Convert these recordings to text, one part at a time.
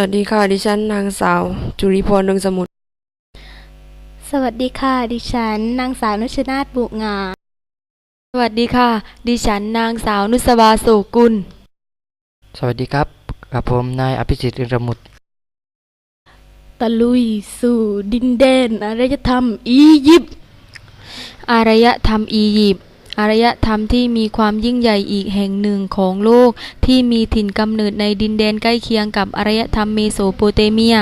วัสดีค่ะ ดิฉันนางสาว จุริพรดวงสมุทร สวัสดีค่ะ ดิฉันนางสาวนุชนาถบุกงา สวัสดีค่ะ ดิฉันนางสาวนุสบาโสกุล สวัสดีครับ กับผมนายอภิสิทธิ์อินทรมุตตะลุยสู่ดินแดนอารยธรรมอียิปต์ อารยธรรมอียิปต์ อารยธรรมที่มีความยิ่งใหญ่อีกแห่งหนึ่งของโลก ที่มีถิ่นกำเนิดในดินแดนใกล้เคียงกับอารยธรรมเมโสโปเตเมีย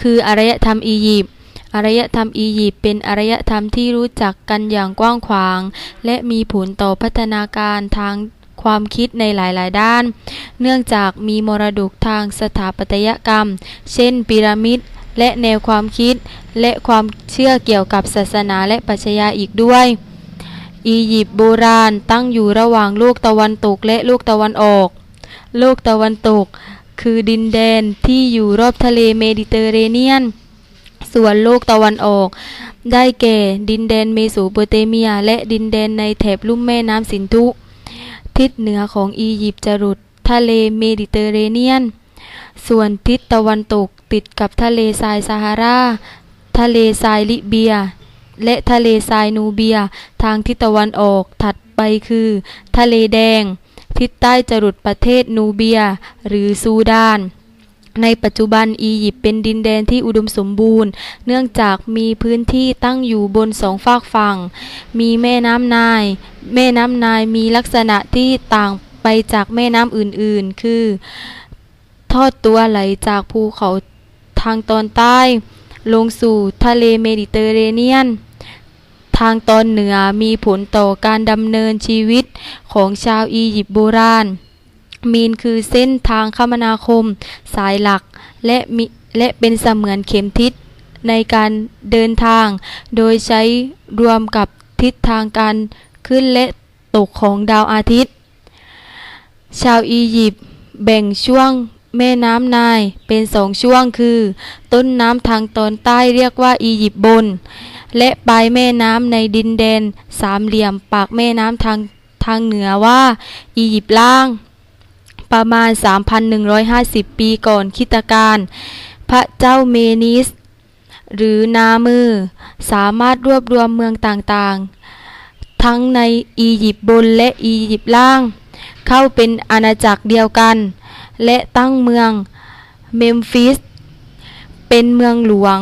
คืออารยธรรมอียิปต์อารยธรรมอียิปต์เป็นอารยธรรมที่รู้จักกันอย่างกว้างขวาง และมีผลต่อพัฒนาการทางความคิดในหลาย ๆ ด้าน เนื่องจากมีมรดกทางสถาปัตยกรรม เช่นพีระมิด และแนวความคิด และความเชื่อเกี่ยวกับศาสนาและปัชญาอีกด้วย อียิปต์โบราณตั้งอยู่ระหว่างโลกตะวันตกและโลกตะวันออกโลกตะวันตกคือดินแดนที่อยู่รอบทะเลเมดิเตอร์เรเนียน ส่วนโลกตะวันออก ได้แก่ดินแดนเมโสโปเตเมีย และดินแดนในแถบลุ่มแม่น้ำสินธุ ทิศเหนือของอียิปต์จะหลุดทะเลเมดิเตอร์เรเนียน ส่วนทิศตะวันตกติดกับทะเลทรายซาฮารา ทะเลทรายลิเบีย และทะเลทรายนูเบีย ทางทิศตะวันออกถัดไปคือ ทะเลแดง ทิศใต้จะหลุดประเทศนูเบีย หรือซูดานในปัจจุบันอียิปต์เป็นดินแดนที่อุดมสมบูรณ์ เนื่องจากมีพื้นที่ตั้งอยู่บนสองฝากฝั่ง มีแม่น้ำนาย แม่น้ำนายมีลักษณะที่ต่างไปจากแม่น้ำอื่นๆ คือ ทอดตัวไหลจากภูเขาทางตอนใต้ ลงสู่ทะเลเมดิเตอร์เรเนียน ทางตอนเหนือมีผลต่อการดำเนินชีวิตของชาวอียิปต์โบราณ มีนคือเส้นทางคมนาคม สายหลักและมีและเป็นเสมือนเข็มทิศในการเดินทาง โดยใช้รวมกับทิศทางการขึ้นและตกของดาวอาทิตย์ ชาวอียิปต์แบ่งช่วง แม่น้ำนายเป็นสองช่วงคือ ต้นน้ำทางตอนใต้เรียกว่าอียิปต์บน และปลายแม่น้ำในดินแดนสามเหลี่ยมปากแม่น้ำทางทางเหนือว่า อียิปต์ล่าง ประมาณ 3,150 ปีก่อนคริสตกาลพระเจ้าเมนิส หรือนามือ สามารถรวบรวมเมืองต่างๆ ทั้งในอียิปต์บนและอียิปต์ล่าง เข้าเป็นอาณาจักรเดียวกัน และตั้งเมืองเมมฟิสเป็นเมืองหลวง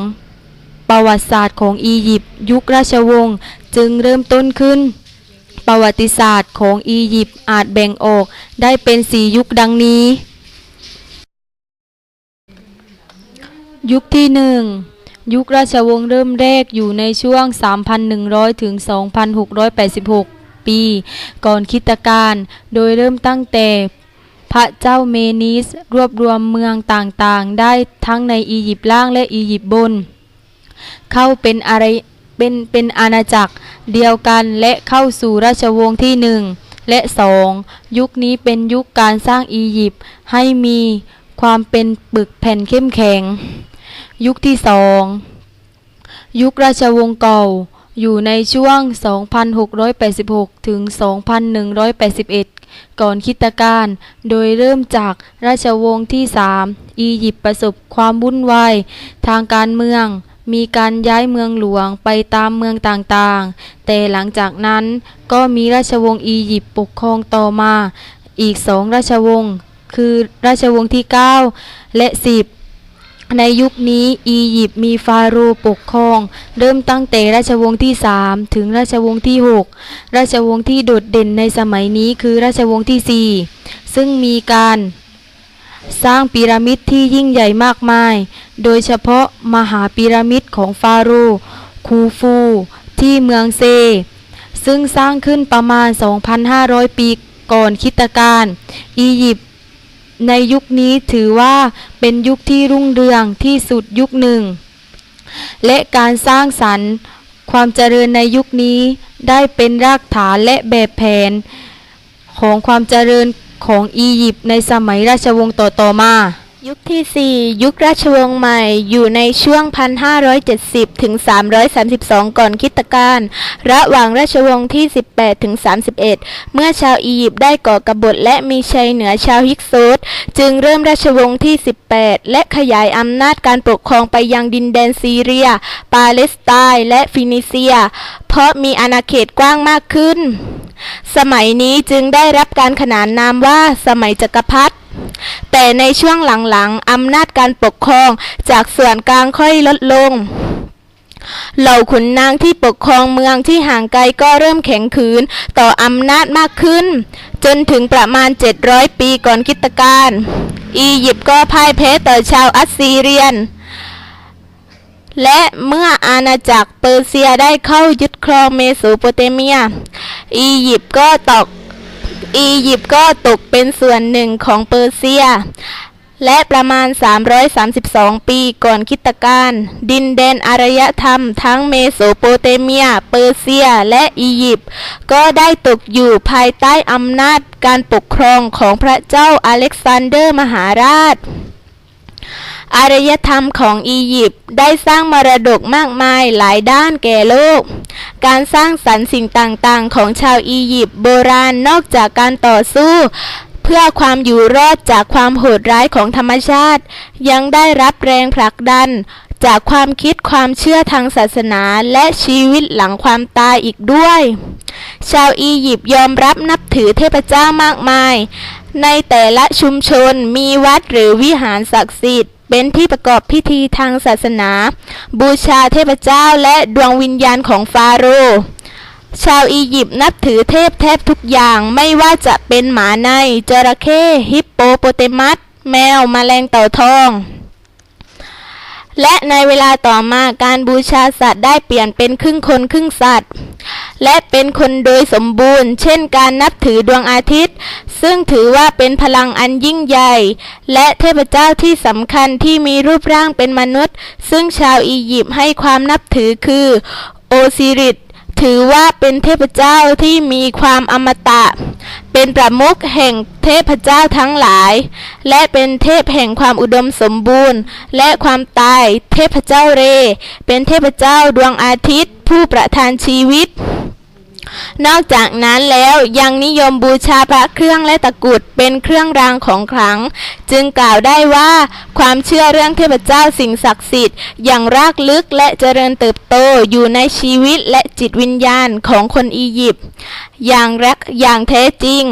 ประวัติศาสตร์ของอียิปต์ยุคราชวงศ์จึงเริ่มต้นขึ้น ประวัติศาสตร์ของอียิปต์อาจแบ่งออกได้เป็นสี่ยุคดังนี้ ยุคที่หนึ่งยุคราชวงศ์เริ่มแรกอยู่ในช่วง 3,100 ถึง 2,686 ปี ก่อนคิตกาลโดยเริ่มตั้งแต่ พระเจ้าเมนิสรวบรวมเมืองต่างๆ ได้ทั้งในอียิปต์ล่างและอียิปต์บน เข้าเป็นอะไรเป็นเป็นอาณาจักรเดียวกันและเข้าสู่ราชวงศ์ที่หนึ่งและสองยุคนี้เป็นยุคการสร้างอียิปต์ให้มีความเป็นปึกแผ่นเข้มแข็ง ยุคที่สองยุคราชวงศ์เก่าอยู่ในช่วง 2,686 ถึง 2,181 ก่อนคิตการ โดยเริ่มจากราชวงศ์ที่สามอียิปต์ประสบความวุ่นวายทางการเมือง มีการย้ายเมืองหลวงไปตามเมืองต่างๆ แต่หลังจากนั้นก็มีราชวงศ์อียิปต์ปกครองต่อมา อีกสองราชวงศ์คือราชวงศ์ที่ 9 และ 10 ในยุคนี้อียิปต์มีฟาโรห์ปกครอง เริ่มตั้งแต่ราชวงศ์ที่ 3 ถึงราชวงศ์ที่ 6 ราชวงศ์ที่โดดเด่นในสมัยนี้คือราชวงศ์ที่ 4 ซึ่งมีการสร้างพีระมิดที่ยิ่งใหญ่มากมาย โดยเฉพาะมหาพีระมิดของฟาโรห์คูฟูที่เมืองเซ ซึ่งสร้างขึ้นประมาณ 2,500 ปีก่อนคริสตกาลอียิปต์ ในยุคนี้ถือว่าเป็นยุคที่รุ่งเรืองที่สุดยุคหนึ่ง และการสร้างสรรค์ ความเจริญในยุคนี้ได้เป็นรากฐานและแบบแผน ของความเจริญของอียิปต์ในสมัยราชวงศ์ต่อๆมา ยุคที่ 4 ยุคราชวงศ์ใหม่ อยู่ในช่วง 1570 ถึง 332 ก่อนคิตกาลระหว่างราชวงศ์ที่ 18 ถึง 31 เมื่อชาวอียิปต์ได้ก่อกบฏและมีชัยเหนือชาวฮิกโซสจึงเริ่มราชวงศ์ที่ 18 และขยายอำนาจการปกครองไปยังดินแดนซีเรีย ปาเลสไตน์และฟินิเซีย เพราะมีอาณาเขตกว้างมากขึ้น สมัยนี้จึงได้รับการขนานนามว่าสมัยจักรพรรดิแต่ในช่วงหลังๆอำนาจการปกครองจากส่วนกลางค่อยลดลง เหล่าขุนนางที่ปกครองเมืองที่ห่างไกลก็เริ่มแข็งขืนต่ออำนาจมากขึ้น จนถึงประมาณ 700 ปีก่อนคริสตกาลอียิปต์ก็พ่ายแพ้ต่อชาวอัสซีเรียน และเมื่ออาณาจักรเปอร์เซียได้เข้ายึดครองเมโสโปเตเมีย อียิปต์ก็ตกอียิปต์ก็ตกเป็นส่วนหนึ่งของเปอร์เซีย และประมาณ 332 ปีก่อนคริสตกาลดินแดนอารยธรรมทั้งเมโสโปเตเมีย เปอร์เซียและอียิปต์ก็ได้ตกอยู่ภายใต้อำนาจการปกครองของพระเจ้าอเล็กซานเดอร์มหาราช อารยธรรมของอียิปต์ได้สร้างมรดกมากมายหลายด้านแก่โลก การสร้างสรรค์สิ่งต่างๆ ของชาวอียิปต์โบราณนอกจากการต่อสู้ เพื่อความอยู่รอดจากความโหดร้ายของธรรมชาติ ยังได้รับแรงผลักดัน จากความคิดความเชื่อทางศาสนาและชีวิตหลังความตายอีกด้วย ชาวอียิปต์ยอมรับนับถือเทพเจ้ามากมาย ในแต่ละชุมชนมีวัดหรือวิหารศักดิ์สิทธิ์ เป็นที่ประกอบพิธีทางศาสนา บูชาเทพเจ้าและดวงวิญญาณของฟาโรห์ชาวอียิปต์นับถือเทพแทบทุกอย่างไม่ว่าจะเป็นหมาในจระเข้ฮิปโปโปเตมัส แมวมแมลงเต่าทอง และในเวลาต่อมาการบูชาสัตว์ได้เปลี่ยนเป็นครึ่งคนครึ่งสัตว์ และเป็นคนโดยสมบูรณ์ เช่นการนับถือดวงอาทิตย์ ซึ่งถือว่าเป็นพลังอันยิ่งใหญ่ และเทพเจ้าที่สำคัญที่มีรูปร่างเป็นมนุษย์ ซึ่งชาวอียิปต์ให้ความนับถือคือ โอซิริส ถือว่าเป็นเทพเจ้าที่มีความอมตะ เป็นประมุขแห่งเทพเจ้าทั้งหลาย และเป็นเทพแห่งความอุดมสมบูรณ์ และความตาย เทพเจ้าเร เป็นเทพเจ้าดวงอาทิตย์ ผู้ประทานชีวิต นอกจากนั้นแล้วยังนิยมบูชาพระเครื่องและตะกรุดเป็นเครื่องรางของขลัง จึงกล่าวได้ว่าความเชื่อเรื่องเทพเจ้าสิ่งศักดิ์สิทธิ์อย่างรากลึกและเจริญเติบโตอยู่ในชีวิตและจิตวิญญาณของคนอียิปต์อย่างรักอย่างแท้จริง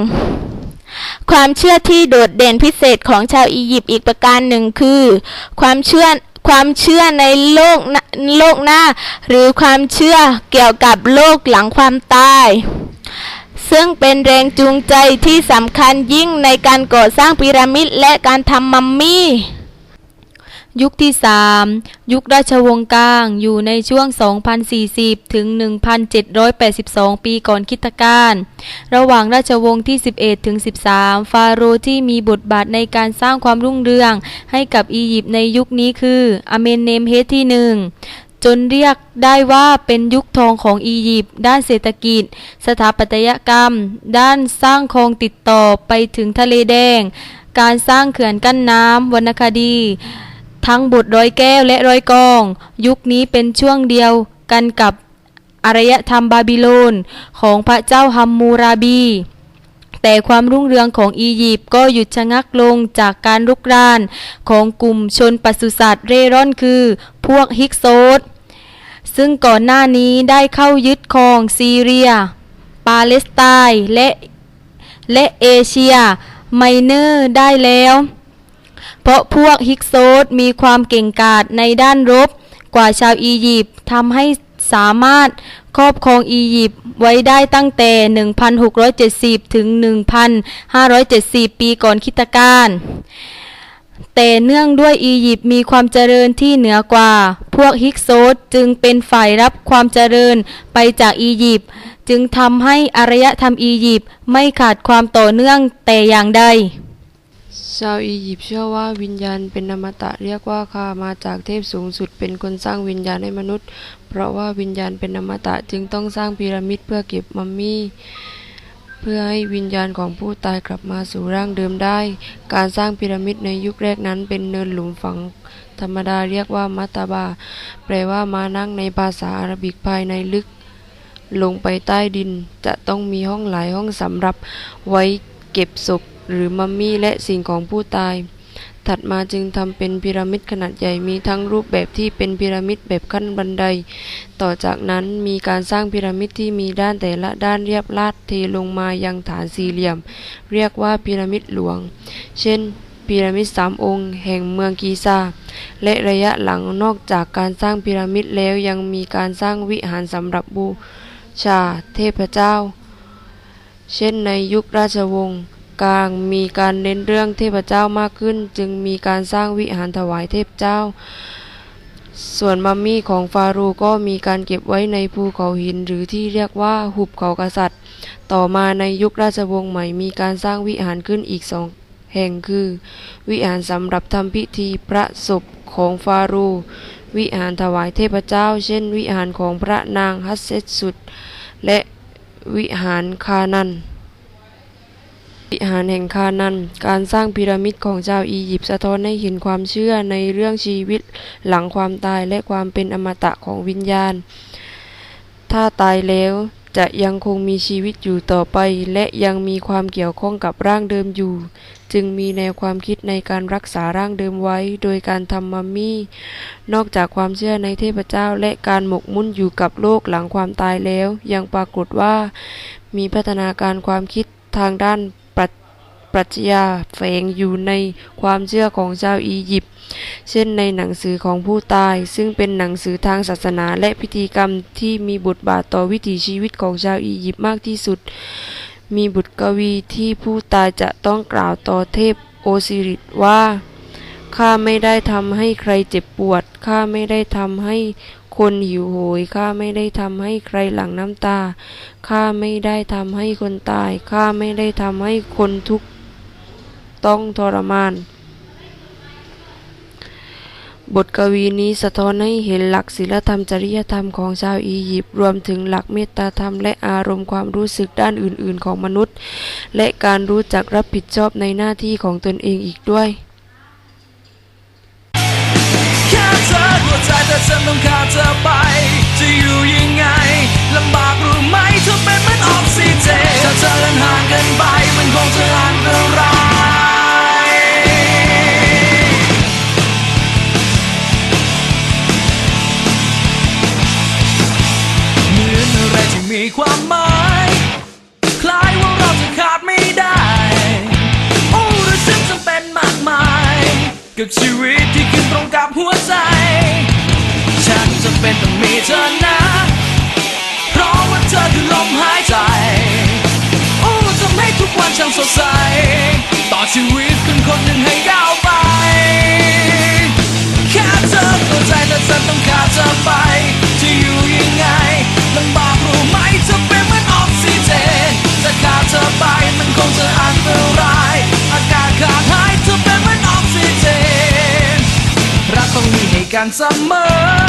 ความเชื่อที่โดดเด่นพิเศษของชาวอียิปต์อีกประการหนึ่งคือ ความเชื่อ ความเชื่อในโลกโลกหน้า หรือความเชื่อเกี่ยวกับโลกหลังความตาย ซึ่งเป็นแรงจูงใจที่สำคัญยิ่งในการก่อสร้างพีระมิดและการทำมัมมี่ ยุคที่ 3 ยุคราชวงศ์กลางอยู่ในช่วง 2040 ถึง 1782 ปีก่อนคริสตกาลระหว่างราชวงศ์ที่ 11 ถึง 13 ฟาโรห์ที่มีบทบาทในการสร้างความรุ่งเรือง ให้กับอียิปต์ในยุคนี้คืออเมนเนมเฮดที่หนึ่งจนเรียกได้ว่าเป็นยุคทองของอียิปต์ด้านเศรษฐกิจ สถาปัตยกรรม ด้านสร้างคลองติดต่อไปถึงทะเลแดง การสร้างเขื่อนกั้นน้ำวรรณคดี ทั้งบทร้อยแก้วและร้อยกอง ยุคนี้เป็นช่วงเดียวกันกับอารยธรรมบาบิโลนของพระเจ้าฮัมมูราบี แต่ความรุ่งเรืองของอียิปต์ก็หยุดชะงักลงจากการรุกรานของกลุ่มชนปศุสัตว์เร่ร่อนคือ พวกฮิกโซดซึ่งก่อนหน้านี้ได้เข้ายึดครองซีเรีย ปาเลสไตน์และและเอเชียไมเนอร์ได้แล้ว เพราะพวกฮิกโซดมีความเก่งกาจในด้านรบกว่าชาวอียิปต์ทำให้สามารถครอบครองอียิปต์ไว้ได้ตั้งแต่ 1,670 ถึง 1,570 ปีก่อนคิตกาลแต่เนื่องด้วยอียิปต์มีความเจริญที่เหนือกว่า พวกฮิกโซดจึงเป็นฝ่ายรับความเจริญไปจากอียิปต์จึงทำให้อารยธรรมอียิปต์ไม่ขาดความต่อเนื่องแต่อย่างใด ชาวอียิปต์เชื่อว่าวิญญาณเป็นอมตะเรียกว่าคามาจากเทพสูงสุดเป็นคนสร้างวิญญาณให้มนุษย์ เพราะว่าวิญญาณเป็นอมตะจึงต้องสร้างพีระมิดเพื่อเก็บมัมมี่เพื่อให้วิญญาณของผู้ตายกลับมาสู่ร่างเดิมได้ การสร้างพีระมิดในยุคแรกนั้นเป็นเนินหลุมฝังธรรมดาเรียกว่ามัตตาบา แปลว่ามานั่งในภาษาอาหรับิกภายในลึก ลงไปใต้ดิน จะต้องมีห้องหลายห้องสำหรับไว้เก็บศพ หรือมัมมี่และสิ่งของผู้ตาย ถัดมาจึงทำเป็นพีระมิดขนาดใหญ่มีทั้งรูปแบบที่เป็นพีระมิดแบบขั้นบันได ต่อจากนั้นมีการสร้างพีระมิดที่มีด้านแต่ละด้านเรียบลาดเทลงมายังฐานสี่เหลี่ยม เรียกว่าพีระมิดหลวง เช่นพีระมิดสามองค์ แห่งเมืองกีซาและระยะหลังนอกจากการสร้างพีระมิดแล้วยังมีการสร้างวิหารสำหรับบูชาเทพเจ้า เช่นในยุคราชวงศ์ กลางมีการเน้นเรื่องเทพเจ้ามากขึ้น จึงมีการสร้างวิหารถวายเทพเจ้า ส่วนมัมมี่ของฟาโรห์ก็มีการเก็บไว้ในภูเขาหินหรือที่เรียกว่าหุบเขากษัตริย์ ต่อมาในยุคราชวงศ์ใหม่มีการสร้างวิหารขึ้นอีกสองแห่งคือ วิหารสำหรับทำพิธีพระศพของฟาโรห์วิหารถวายเทพเจ้า เช่น วิหารของพระนางฮัสเซตสุดและวิหารคานัน วิหารแห่งคานัน การสร้างพีระมิดของชาวอียิปต์สะท้อนให้เห็นความเชื่อในเรื่องชีวิตหลังความตายและความเป็นอมตะของวิญญาณ ถ้าตายแล้วจะยังคงมีชีวิตอยู่ต่อไป และยังมีความเกี่ยวข้องกับร่างเดิมอยู่ จึงมีแนวความคิดในการรักษาร่างเดิมไว้ โดยการทำมัมมี่ นอกจากความเชื่อในเทพเจ้าและการหมกมุ่นอยู่กับโลกหลังความตายแล้ว ยังปรากฏว่า มีพัฒนาการความคิดทางด้าน ปรัชญาแฝงอยู่ในความเชื่อของชาวอียิปต์เช่นในหนังสือของผู้ตาย ซึ่งเป็นหนังสือทางศาสนาและพิธีกรรมที่มีบทบาทต่อวิถีชีวิตของชาวอียิปต์มากที่สุด มีบทกวีที่ผู้ตายจะต้องกล่าวต่อเทพโอซิริสว่าข้าไม่ได้ทำให้ใครเจ็บปวดข้าไม่ได้ทำให้คนหิวโหยข้าไม่ได้ทำให้ใครหลั่งน้ำตาข้าไม่ได้ทำให้คนตายข้าไม่ได้ทำให้คนทุกข์ ต้องทรมาน บทกวีนี้สะท้อนให้เห็นหลักศีลธรรมจริยธรรมของชาวอียิปต์รวมถึงหลักเมตตาธรรมและอารมณ์ความรู้สึกด้านอื่น ๆ ของมนุษย์ และการรู้จักรับผิดชอบในหน้าที่ของตนเองอีกด้วยแค่เธอหัวใจแต่ฉันต้องขาดเธอไป จะอยู่ยังไงลำบากรู้ไหมเธอเป็นเหมือนออกซิเจนถ้าเธอเดินห่างกันไปมันคงจะอันตราย กับชีวิตที่ขึ้นตรงกับหัวใจ ฉันจำเป็นต้องมีเธอนะ เพราะว่าเธอคือลมหายใจ โอ้ทำให้ทุกวันฉันสดใส ต่อชีวิตคนคนหนึ่งให้ กันเสมอ